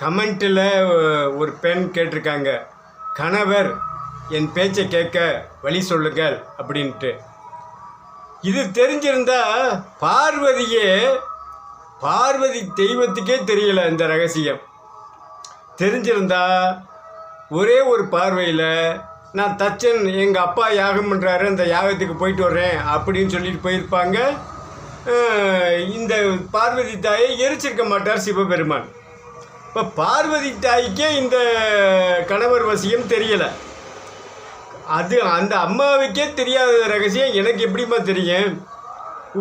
கமெண்ட்டில் ஒரு பெண் கேட்டிருக்காங்க கணவர் என் பேச்சை கேட்க வழி சொல்லுங்கள் அப்படின்ட்டு. இது தெரிஞ்சிருந்தா பார்வதியே பார்வதி தெய்வத்துக்கே தெரியல இந்த ரகசியம். தெரிஞ்சிருந்தா ஒரே ஒரு பார்வையில் நான் தச்சன் எங்கள் அப்பா யாகம் பண்ணுறாரு அந்த யாகத்துக்கு போயிட்டு வர்றேன் அப்படின்னு சொல்லிட்டு போயிருப்பாங்க. இந்த பார்வதி தாயை எரிச்சிருக்க மாட்டார் சிவபெருமான். இப்போ பார்வதி தாய்க்கே இந்த கணவர் வசியம் தெரியலை. அது அந்த அம்மாவுக்கே தெரியாத ரகசியம் எனக்கு எப்படிம்மா தெரியும்?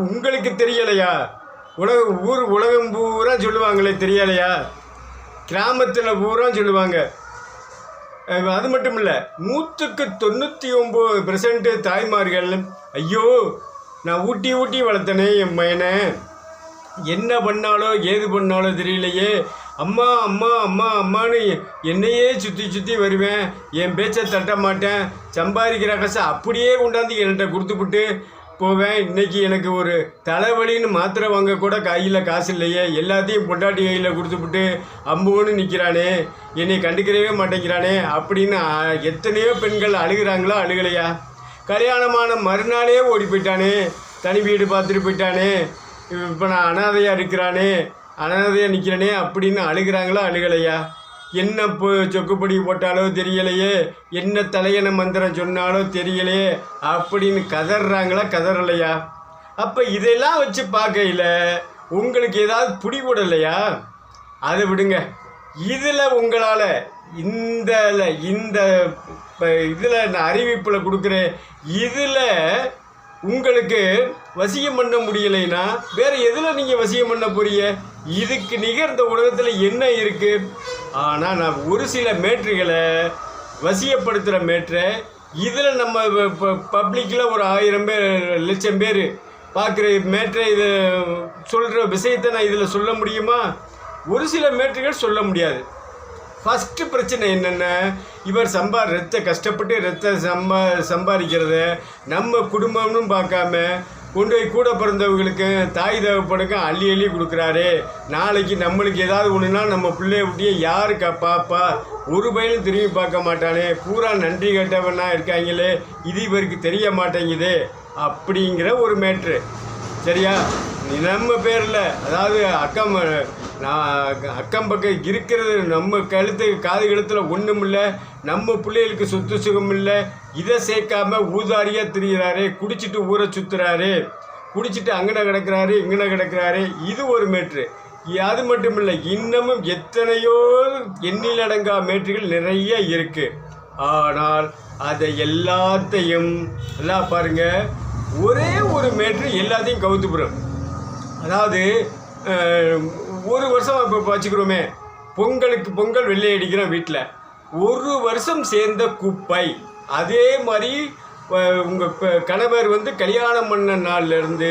உங்களுக்கு தெரியலையா? உலக ஊர் உலகம் பூரா சொல்லுவாங்களே தெரியலையா? கிராமத்தில் பூரா சொல்லுவாங்க. அது மட்டும் இல்லை நூற்றுக்கு தொண்ணூற்றி ஒம்பது பெர்சன்ட்டு தாய்மார்கள் ஐயோ நான் ஊட்டி ஊட்டி வளர்த்தனே என் பையனை. என்ன பண்ணாலோ ஏது பண்ணாலோ தெரியலையே. அம்மா அம்மா அம்மா அம்மான்னு என்னையே சுற்றி சுற்றி வருவேன். என் பேச்சை தட்ட மாட்டேன். சம்பாதிக்கிற காசை அப்படியே கொண்டாந்து என்கிட்ட கொடுத்துப்புட்டு போவேன். இன்னைக்கு எனக்கு ஒரு தலைவலின்னு மாத்திரை வாங்க கூட கையில் காசு இல்லையே. எல்லாத்தையும் பொண்டாட்டி கையில் கொடுத்துப்புட்டு அம்புன்னு நிற்கிறானே என்னை கண்டுக்கிறவே மாட்டேங்கிறானே அப்படின்னு எத்தனையோ பெண்கள் அழுகிறாங்களோ அழுகலையா? கல்யாணமான மறுநாளே ஓடி போயிட்டானே. தனி வீடு பார்த்துட்டு போயிட்டானே. இப்போ நான் அனாதையாக இருக்கிறானே. அனாதையாக நிற்கிறனே அப்படின்னு அழுகிறாங்களா அழுகலையா? என்ன இப்போ சொக்குப்படி போட்டாலோ தெரியலையே. என்ன தலையண மந்திரம் சொன்னாலோ தெரியலையே. அப்படின்னு கதறாங்களா கதறலையா? அப்போ இதெல்லாம் வச்சு பார்க்கையில் உங்களுக்கு ஏதாவது பிடிபடலையா அதை விடுங்க. இதில் உங்களால் இந்த இந்த இதில் நான் அறிவிப்பில் கொடுக்குறேன். இதில் உங்களுக்கு வசியம் பண்ண முடியலைன்னா வேற எதில் நீங்கள் வசியம் பண்ண போறீங்க? இதுக்கு நிகர் இந்த உலகத்தில் என்ன இருக்குது ஆனால் நான் ஒரு சில மேட்ருகளை வசியப்படுத்துகிற மேட்ரை இதில் நம்ம பப்ளிக்கில் ஒரு ஆயிரம் பேர் லட்சம் பேர் பார்க்குற மேட்ரை இது சொல்கிற விஷயத்தை நான் இதில் சொல்ல முடியுமா? ஒரு சில மேட்ருகள் சொல்ல முடியாது. ஃபஸ்ட்டு பிரச்சனை என்னென்ன இவர் சம்பா ரத்த கஷ்டப்பட்டு ரத்த சம்பா சம்பாதிக்கிறத நம்ம குடும்பம்னு பார்க்காம கொண்டு போய் கூட பிறந்தவங்களுக்கு தாய் தகப்பனுக்கு அள்ளி அள்ளி கொடுக்குறாரு. நாளைக்கு நம்மளுக்கு ஏதாவது ஒன்றுனா நம்ம பிள்ளைய விட்டியே யாருக்கா பாப்பா? ஒரு பையனும் திரும்பி பார்க்க மாட்டானே. பூரா நன்றி கேட்டவனா இருக்காங்களே. இது இவருக்கு தெரிய மாட்டேங்குது. அப்படிங்கிற ஒரு மேட்ரு. சரியா? நம்ம பேரில் அதாவது அக்கம் நான் அக்கம் பக்கம் இருக்கிறது நம்ம கழுத்து காது கழுத்தில் ஒன்றும் இல்லை நம்ம பிள்ளைகளுக்கு சொத்து சுகம் இல்லை. இதை சேர்க்காம ஊதாரியாக திரிகிறாரு குடிச்சிட்டு ஊரை சுற்றுறாரு குடிச்சிட்டு அங்கன கிடக்கிறாரு இங்கன கிடக்கிறாரு இது ஒரு மேட்ரு அது மட்டும் இல்லை இன்னமும் எத்தனையோ எண்ணிலடங்கா மேட்ருகள் நிறைய இருக்குது ஆனால் அதை எல்லாத்தையும் எல்லாம் பாருங்க ஒரே ஒரு மேட்ரு எல்லாத்தையும் கவுத்துப்புறம். அதாவது ஒரு வருஷம் இப்போ வச்சுக்கிறோமே. பொங்கலுக்கு பொங்கல் வெள்ளை அடிக்கிறோம் வீட்டில் ஒரு வருஷம் சேர்ந்த குப்பை. அதே மாதிரி உங்கள் கணவர் வந்து கல்யாணம் பண்ண நாள்லேருந்து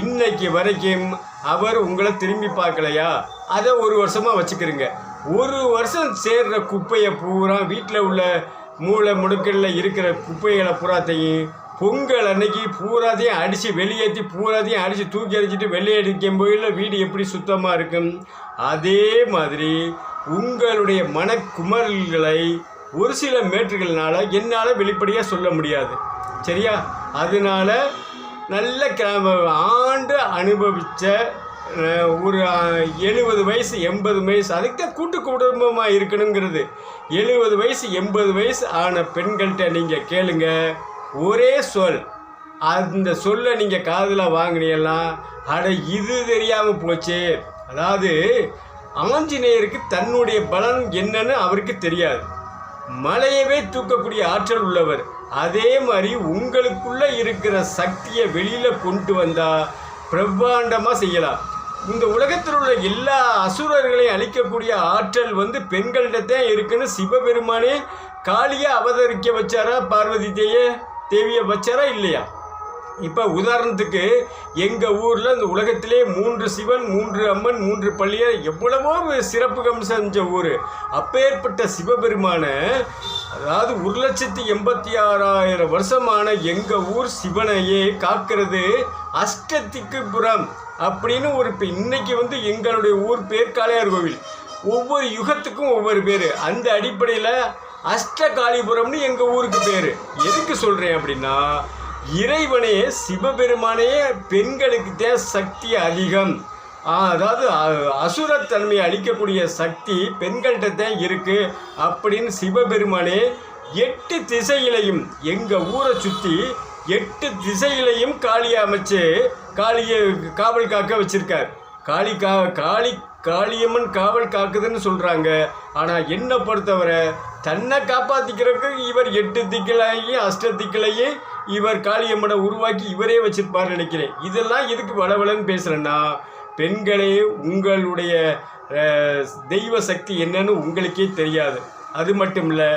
இன்னைக்கு வரைக்கும் அவர் உங்களை திரும்பி பார்க்கலையா? அதை ஒரு வருஷமாக வச்சுக்கிறீங்க. ஒரு வருஷம் சேர்ற குப்பையை பூரா வீட்டில் உள்ள மூளை முடுக்கல்ல இருக்கிற குப்பைகளை பூராத்தையும் பொங்கல் அன்னைக்கு பூராதையும் அடித்து வெளியேற்றி பூராதையும் அடித்து தூக்கி அடிச்சிட்டு வெளியடிக்கும் போயில வீடு எப்படி சுத்தமாக இருக்கும்? அதே மாதிரி உங்களுடைய மனக்குமல்களை ஒரு சில மேட்டர்கள்னால் என்னால் வெளிப்படையாக சொல்ல முடியாது. சரியா? அதனால நல்ல கிளம்ப ஆண்டு அனுபவித்த ஒரு எழுபது வயசு எண்பது வயசு அதுக்கு தான் கூட்டு குடும்பமாக இருக்கணுங்கிறது. எழுபது வயசு எண்பது வயசு ஆன பெண்கள்கிட்ட நீங்கள் கேளுங்கள் ஒரே சொல். அந்த சொல்லை நீங்கள் காதில் வாங்கினீங்கன்னா அட இது தெரியாமல் போச்சு. அதாவது ஆஞ்சநேயருக்கு தன்னுடைய பலன் என்னன்னு அவருக்கு தெரியாது. மலையவே தூக்கக்கூடிய ஆற்றல் உள்ளவர். அதே மாதிரி உங்களுக்குள்ளே இருக்கிற சக்தியை வெளியில் கொண்டு வந்தால் பிரம்மாண்டமாக செய்யலாம். இந்த உலகத்தில் உள்ள எல்லா அசுரர்களையும் அழிக்கக்கூடிய ஆற்றல் வந்து பெண்கள்கிட்ட தான் இருக்குன்னு சிவபெருமானே காளியை அவதரிக்க வச்சாரா பார்வதி தேயே தேவியை வச்சாரா இல்லையா? இப்போ உதாரணத்துக்கு எங்கள் ஊரில் இந்த உலகத்திலே மூன்று சிவன் மூன்று அம்மன் மூன்று பள்ளியர் எவ்வளவோ சிறப்புகம் செஞ்ச ஊர். அப்பேற்பட்ட சிவபெருமான அதாவது ஒரு லட்சத்தி எண்பத்தி ஆறாயிரம் வருஷமான எங்கள் ஊர் சிவனையே காக்கிறது அஷ்டத்திக்கு புறம் அப்படின்னு ஒரு இப்போ இன்னைக்கு வந்து எங்களுடைய ஊர் பேர் காளையார் கோவில். ஒவ்வொரு யுகத்துக்கும் ஒவ்வொரு பேர். அந்த அடிப்படையில் அஷ்டகாளிபுரம்னு எங்கள் ஊருக்கு பேர். எதுக்கு சொல்கிறேன் அப்படின்னா இறைவனே சிவபெருமானே பெண்களுக்கு தான் சக்தி அதிகம். அதாவது அ- அசுரத்தன்மையை அளிக்கக்கூடிய சக்தி பெண்கள்கிட்ட தான் இருக்குது அப்படின்னு சிவபெருமானே எட்டு திசையிலையும் எங்கள் ஊரை சுற்றி எட்டு திசையிலையும் காளியை அமைச்சு காளியை காவல் காக்க வச்சுருக்கார். காளி கா காளி காளியம்மன் காவல் காக்குதுன்னு சொல்கிறாங்க ஆனால் என்னை பொறுத்தவரை தன்னை காப்பாற்றிக்கிறதுக்கு இவர் எட்டு திக்களையும் அஷ்ட திக்களையும் இவர் காளியம்மனை உருவாக்கி இவரே வச்சிருப்பார் நினைக்கிறேன். இதெல்லாம் எதுக்கு வளவலன்னு பேசுகிறேன்னா பெண்களே உங்களுடைய தெய்வ சக்தி என்னன்னு உங்களுக்கே தெரியாது. அது மட்டும் இல்லை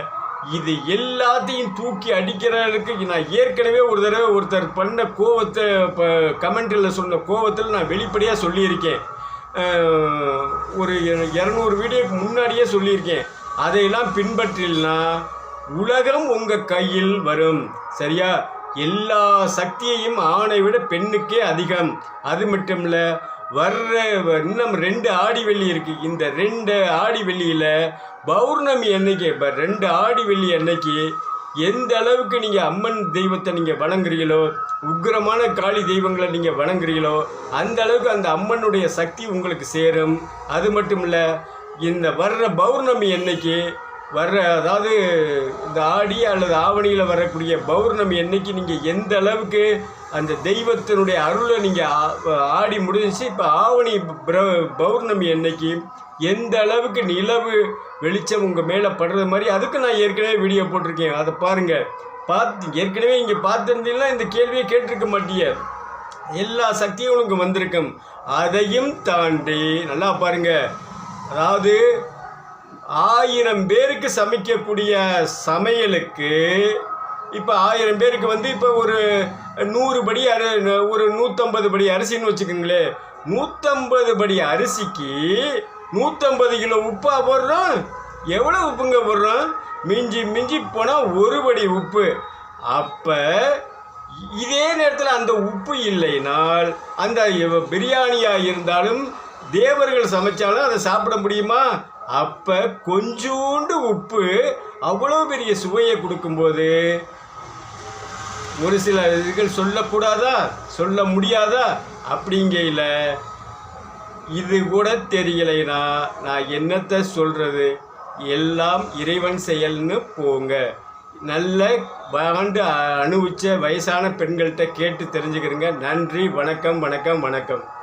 இது எல்லாத்தையும் தூக்கி அடிக்கிறதுக்கு நான் ஏற்கனவே ஒரு தடவை ஒருத்தர் பண்ண கோவத்தை இப்போ கமெண்ட்டில் சொன்ன கோவத்தில் நான் வெளிப்படையாக சொல்லியிருக்கேன். ஒரு இரநூறு வீடியோக்கு முன்னாடியே சொல்லியிருக்கேன். அதையெல்லாம் பின்பற்றினா உலகம் உங்கள் கையில் வரும். சரியா? எல்லா சக்தியையும் ஆணை விட பெண்ணுக்கே அதிகம். அது மட்டும் இல்லை வர்ற இன்னும் ரெண்டு ஆடி வெள்ளி இருக்கு. இந்த ரெண்டு ஆடி வெள்ளியில் பௌர்ணமி அன்னைக்கு இப்போ ரெண்டு ஆடி வெள்ளி அன்னைக்கு எந்த அளவுக்கு நீங்கள் அம்மன் தெய்வத்தை நீங்கள் வணங்குறீங்களோ உக்கிரமான காளி தெய்வங்களை நீங்கள் வணங்குறீங்களோ அந்த அளவுக்கு அந்த அம்மனுடைய சக்தி உங்களுக்கு சேரும். அது மட்டும் இல்லை இந்த வர்ற பௌர்ணமி அன்னைக்கு வர்ற அதாவது இந்த ஆடி அல்லது ஆவணியில் வரக்கூடிய பௌர்ணமி அன்னைக்கு நீங்கள் எந்த அளவுக்கு அந்த தெய்வத்தினுடைய அருளை நீங்கள் ஆடி முடிஞ்சிச்சு. இப்போ ஆவணி பிர- பௌர்ணமி அன்னைக்கு எந்த அளவுக்கு நிலவு வெளிச்சம் உங்கள் மேலே படுறது மாதிரி அதுக்கு நான் ஏற்கனவே வீடியோ போட்டிருக்கேன். அதை பாருங்கள் பார்த்து ஏற்கனவே இங்கே பார்த்துருந்தீங்கன்னா இந்த கேள்வியை கேட்டிருக்க மாட்டீங்க எல்லா சக்தியும் உங்களுக்கு வந்திருக்கும். அதையும் தாண்டி நல்லா பாருங்க. அதாவது ஆயிரம் பேருக்கு சமைக்கக்கூடிய சமையலுக்கு இப்போ ஆயிரம் பேருக்கு வந்து இப்போ ஒரு நூறு படி அரி ஒரு நூற்றம்பது படி அரிசின்னு வச்சுக்கோங்களேன் நூற்றம்பது படி அரிசிக்கு நூற்றம்பது கிலோ உப்பாக போடுறோம். எவ்வளோ உப்புங்க போடுறோம்? மிஞ்சி மிஞ்சி போனால் ஒரு படி உப்பு. அப்போ இதே நேரத்தில் அந்த உப்பு இல்லைனால் அந்த பிரியாணியாக இருந்தாலும் தேவர்கள் சமைச்சாலும் அதை சாப்பிட முடியுமா? அப்போ கொஞ்சோண்டு உப்பு அவ்வளோ பெரிய சுவையை கொடுக்கும்போது ஒரு சில இதுகள் சொல்லக்கூடாதா? சொல்ல முடியாதா? அப்படிங்கையில் இது கூட தெரியலைனா நான் என்னத்தை சொல்கிறது எல்லாம் இறைவன் செயல்னு போங்க. நல்ல வாண்டு அனுபவிச்ச வயசான பெண்கள்கிட்ட கேட்டு தெரிஞ்சுக்கிறேங்க. நன்றி வணக்கம் வணக்கம் வணக்கம்.